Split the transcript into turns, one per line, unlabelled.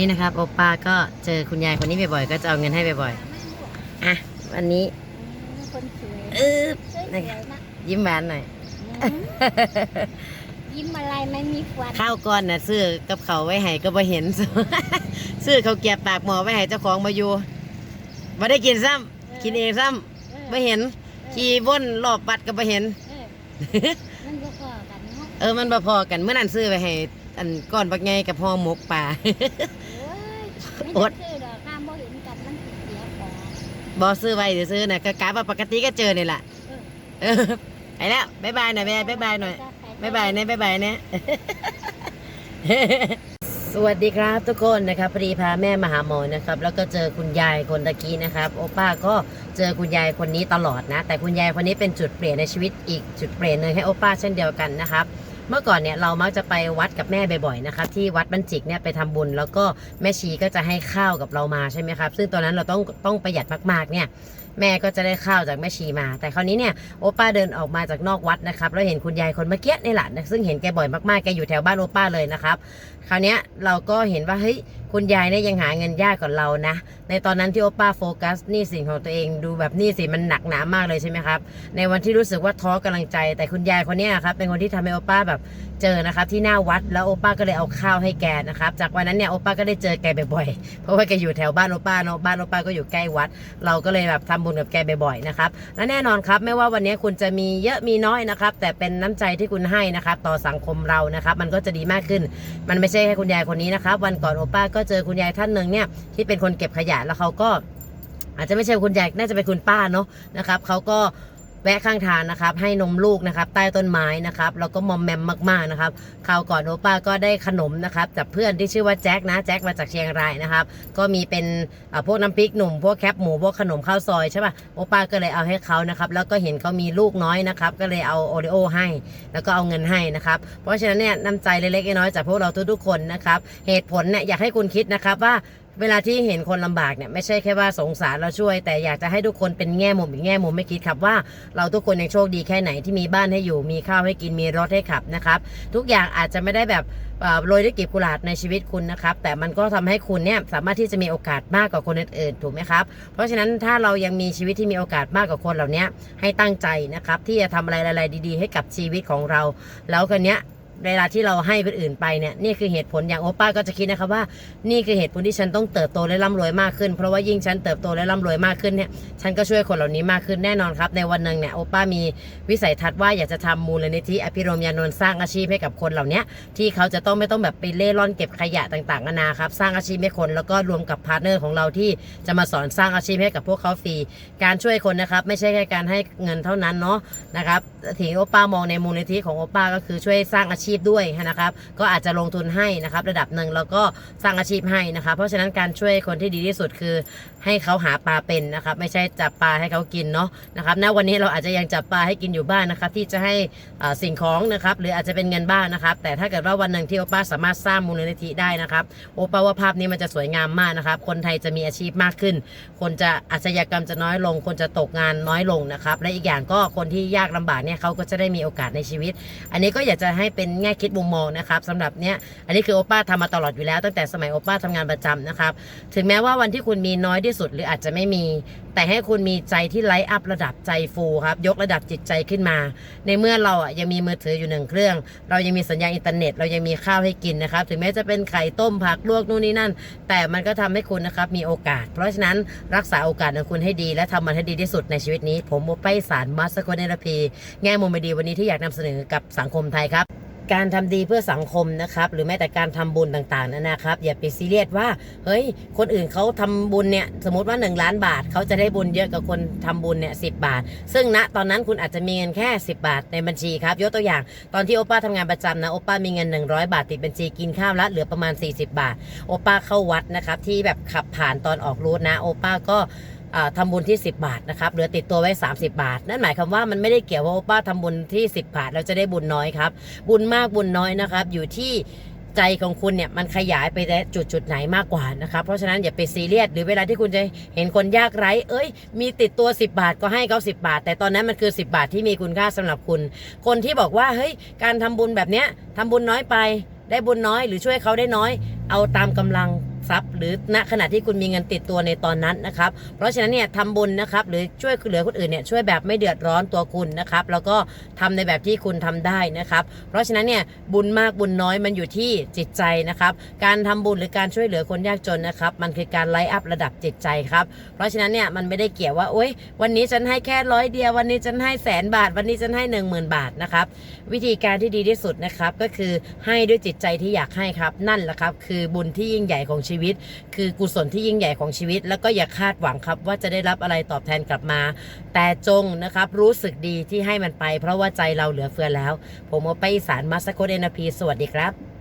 นี่นะครับโอป้าก็เจอคุณยายคนนี้บ่อยๆ ก็จะเอาเงินให้บ่อยๆ อะ วันนี้
คนสวย
เออ
สวยๆนะ
ยิ้มหวานหน่อย
อืมยิ้มอะไรไม่มีฟัน
ข้าวก้อนน่ะซื้อกับเขาวไว้ให้ก็บ่เห็น ซื้อเขาวเกรียบปากหมอไว้ให้เจ้าของมาอยู่บ่ได้กินซ้ำกินเองซ้ำบ่เห็น ขี่วนรอบบัดก็บ่เห็น
เออมันก็พอกันเนาะ
เออ มันบ่พอกันเมื่อนั้นซื้อไปให้อันก้อนบักไงกับห่อหมกปลา
โอ้ยไม่
อด
ได้ซื้อดอกข้ามบ่เห็นกันมันสิเสียของ
บ่ซื้อไว้ซื้อๆน่ะก็กะว่าปกติก็เจอนี่แหละเออไปแล้วบ๊ายบายหน่อยแม่บ๊ายบายหน่อยบายบายนะบายบายนะ สวัสดีครับทุกคนนะครับพอดีพาแม่มาหาหมอนะครับ แล้วก็เจอคุณยายคนตะกี้นะครับ โอป้าก็เจอคุณยายคนนี้ตลอดนะ แต่คุณยายคนนี้เป็นจุดเปลี่ยนในชีวิตอีกจุดเปลี่ยนหนึ่งให้โอป้าเช่นเดียวกันนะครับ เมื่อก่อนเนี่ยเรามักจะไปวัดกับแม่บ่อยๆนะครับที่วัดบันจิกเนี่ยไปทำบุญ แล้วก็แม่ชีก็จะให้ข้าวกับเรามาใช่ไหมครับ ซึ่งตอนนั้นเราต้องต้องประหยัดมากๆเนี่ยแม่ก็จะได้ข้าวจากแม่ชีมา แต่คราวนี้เนี่ยโอป้าเดินออกมาจากนอกวัดนะครับแล้วเห็นคุณยายคนเมื่อกี้นี่แหละซึ่งเห็นแกบ่อยมากๆแกอยู่แถวบ้านโอป้าเลยนะครับ คราวนี้เราก็เห็นว่าเฮ้ย คุณยายเนี่ยยังหาเงินยากกว่าเรานะ ในตอนนั้นที่โอป้าโฟกัสหนี้สินของตัวเองดูแบบหนี้สินมันหนักหนามากเลยใช่ไหมครับ ในวันที่รู้สึกว่าท้อกำลังใจ แต่คุณยายคนนี้ครับเป็นคนที่ทำให้โอป้าแบบเจอนะครับที่หน้าวัดแล้วโอป้าก็เลยเอาข้าวให้แกนะครับ จากวันนั้นเนี่ยโอป้าก็ได้เจอแกบ่อยๆ เพราะว่าแกอยู่แถวบ้านโอป้าเนาะบ้านโอป้าก็อยู่ใกล้วัด เราก็เลยแบบทำบุญกับแกบ่อยๆนะครับ และแน่นอนครับไม่ว่าวันนี้คุณจะมีเยอะมีน้อยนะครับ แต่เป็นน้ำใจที่คุณให้นะครับต่อสังคมเรานะครับ มันก็จะดีมากขึ้น มันไม่ใช่แค่คุณยายคนนี้นะครับ วันก่อนโอป้าก็เจอคุณยายท่านหนึ่งเนี่ยที่เป็นคนเก็บขยะแล้วเขาก็อาจจะไม่ใช่คุณยายน่าจะเป็นคุณป้าเนาะนะครับเขาก็ แวะข้างทางนะครับ ให้นมลูกนะครับ ใต้ต้นไม้นะครับแล้วก็มอมแมมมากๆนะครับคราวก่อนโอป้าก็ได้ขนมนะครับจากเพื่อนที่ชื่อว่าแจ็คนะแจ็คมาจากเชียงรายนะครับก็มีเป็นพวกน้ำพริกหนุ่มพวกแคบหมูพวกขนมข้าวซอยใช่ป่ะโอป้าก็เลยเอาให้เขานะครับแล้วก็เห็นเขามีลูกน้อยนะครับก็เลยเอาโอริโอให้ แล้วก็เอาเงินให้นะครับเพราะฉะนั้นเนี่ยน้ำใจเล็กๆน้อยๆจากพวกเราทุกๆคนนะครับเหตุผลเนี่ยอยากให้คุณคิดนะครับว่า เวลาที่เห็นคนลำบากเนี่ยไม่ใช่แค่ว่าสงสารเราช่วย แต่อยากจะให้ทุกคนเป็นแง่มุมอีกแง่มุมไม่คิดครับว่า เราทุกคนยังโชคดีแค่ไหนที่มีบ้านให้อยู่ มีข้าวให้กินมีรถให้ขับนะครับ ทุกอย่างอาจจะไม่ได้แบบเออโรยด้วยกลีบกุหลาบในชีวิตคุณนะครับ แต่มันก็ทำให้คุณเนี่ยสามารถที่จะมีโอกาสมากกว่าคนอื่นๆถูกไหมครับ เพราะฉะนั้นถ้าเรายังมีชีวิตที่มีโอกาสมากกว่าคนเหล่านี้ให้ตั้งใจนะครับที่จะทำอะไรอะไรดี ๆ ให้กับชีวิตของเรา แล้วคนเนี้ย เวลาที่เราให้คนอื่นไปเนี่ยนี่คือเหตุผลอย่างโอป้าก็จะคิดนะครับว่า นี่คือเหตุผลที่ฉันต้องเติบโตและร่ำรวยมากขึ้น เพราะว่ายิ่งฉันเติบโตและร่ำรวยมากขึ้นเนี่ยฉันก็ช่วยคนเหล่านี้มากขึ้นแน่นอนครับ ในวันหนึ่งเนี่ยโอป้ามีวิสัยทัศน์ว่าอยากจะทำมูลนิธิอภิรมยานนท์สร้างอาชีพให้กับคนเหล่านี้ที่เขาจะต้องไม่ต้องแบบไปเล่ร่อนเก็บขยะต่างๆนานาครับสร้างอาชีพให้คนแล้วก็รวมกับพาร์ทเนอร์ของเราที่จะมาสอนสร้างอาชีพให้กับพวกเขาฟรีการช่วยคนนะครับไม่ใช่แค่การให้เงินเท่านั้นเนาะนะครับถึงโอป้ามองในมูลนิธิของโอป้าก็คือช่วยสร้างอาชีพด้วยนะครับ ก็อาจจะลงทุนให้นะครับ ระดับหนึ่งแล้วก็สร้างอาชีพให้นะครับเพราะฉะนั้นการช่วยคนที่ดีที่สุดคือให้เขาหาปลาเป็นนะครับ ไม่ใช่จับปลาให้เขากินเนาะนะครับณวันนี้เราอาจจะยังจับปลาให้กินอยู่บ้านนะครับ ที่จะให้สิ่งของนะครับหรืออาจจะเป็นเงินบ้างนะครับ แต่ถ้าเกิดว่าวันหนึ่งที่โอป้าสามารถสร้างมูลนิธิได้นะครับโอป้าว่าภาพนี้มันจะสวยงามมากนะครับ คนไทยจะมีอาชีพมากขึ้น คนจะอาชญากรรมจะน้อยลง คนจะตกงานน้อยลงนะครับ และอีกอย่างก็คนที่ยากลำบากเนี่ยเขาก็จะได้มีโอกาสในชีวิต อันนี้ก็อยากจะให้เป็นแง่คิดมุมมองนะครับสำหรับเนี้ยอันนี้คือโอป้าทำมาตลอดอยู่แล้วตั้งแต่สมัยโอป้าทำงานประจำนะครับ ถึงแม้ว่าวันที่คุณมีน้อยที่สุดหรืออาจจะไม่มี แต่ให้คุณมีใจที่ไลท์อัพระดับใจฟูครับยกระดับจิตใจขึ้นมา ในเมื่อเราอะยังมีมือถืออยู่หนึ่งเครื่อง เรายังมีสัญญาณอินเทอร์เน็ต เรายังมีข้าวให้กินนะครับ ถึงแม้จะเป็นไข่ต้มผักลวกนู่นนี่นั่น แต่มันก็ทำให้คุณนะครับมีโอกาส เพราะฉะนั้นรักษาโอกาสของคุณให้ดี และทำมันให้ดีที่สุดในชีวิตนี้ ผมโมไปสารมัสโกเนรพี แง่มุมดีวันนี้ที่อยากนำเสนอกับสังคมไทยครับ การทำดีเพื่อสังคมนะครับ หรือแม้แต่การทำบุญต่างๆนั่นนะครับ อย่าไปซีเรียสว่า เฮ้ย คนอื่นเขาทำบุญเนี่ย สมมติว่า 1 ล้านบาทเขาจะได้บุญเยอะกว่าคนทำบุญเนี่ยสิบาท ซึ่งณตอนนั้นคุณอาจจะมีเงินแค่ 10 บาทในบัญชีครับ ยกตัวอย่างตอนที่โอป้าทำงานประจำนะ โอป้ามีเงิน 100 บาทติดบัญชีกินข้าวละเหลือประมาณ 40 บาท โอป้าเข้าวัดนะครับที่แบบขับผ่านตอนออกรูทนะ โอป้าก็ อ่าทำบุญที่ 10 บาทนะครับเหลือติดตัวไว้ 30 บาท นั่นหมายความว่ามันไม่ได้เกี่ยวว่าโอป้าทำบุญที่ 10 บาทเราจะได้บุญน้อยครับ บุญมากบุญน้อยนะครับ อยู่ที่ใจของคุณเนี่ยมันขยายไปแต่จุดจุดไหนมากกว่านะครับ เพราะฉะนั้นอย่าไปซีเรียสหรือเวลาที่คุณจะเห็นคนยากไร้ เอ้ย มีติดตัว 10 บาทก็ให้เขา10 บาท แต่ตอนนั้นมันคือ 10 บาทที่มีคุณค่าสำหรับคุณ คนที่บอกว่าเฮ้ยการทำบุญแบบเนี้ยทำบุญน้อยไปได้บุญน้อยหรือช่วยเขาได้น้อย เอาตามกำลัง ทรัพย์ หรือณขณะที่คุณมีเงินติดตัวในตอนนั้นนะครับ เพราะฉะนั้นเนี่ยทำบุญนะครับหรือช่วยเหลือคนอื่นเนี่ยช่วยแบบไม่เดือดร้อนตัวคุณนะครับแล้วก็ทำในแบบที่คุณทำได้นะครับ เพราะฉะนั้นเนี่ยบุญมากบุญน้อยมันอยู่ที่จิตใจนะครับ การทำบุญหรือการช่วยเหลือคนยากจนนะครับ มันคือการไลฟ์อัพระดับจิตใจครับเพราะฉะนั้นเนี่ยมันไม่ได้เกี่ยวว่าโอ๊ยวันนี้ฉันให้แค่ร้อยเดียววันนี้ฉันให้แสนบาท วันนี้ฉันให้หนึ่งหมื่นบาทนะครับวิธีการที่ดีที่สุดนะครับก็คือให้ด้วยจิตใจที่อยากให้ครับ นั่นแหละครับ คือบุญที่ยิ่งใหญ่ของชีวิตคือกุศลที่ยิ่งใหญ่ของชีวิต แล้วก็อย่าคาดหวังครับว่าจะได้รับอะไรตอบแทนกลับมา แต่จงนะครับรู้สึกดีที่ให้มันไป เพราะว่าใจเราเหลือเฟือแล้ว ผมโอไปอีสานมาสโคเดนพีสวัสดีครับ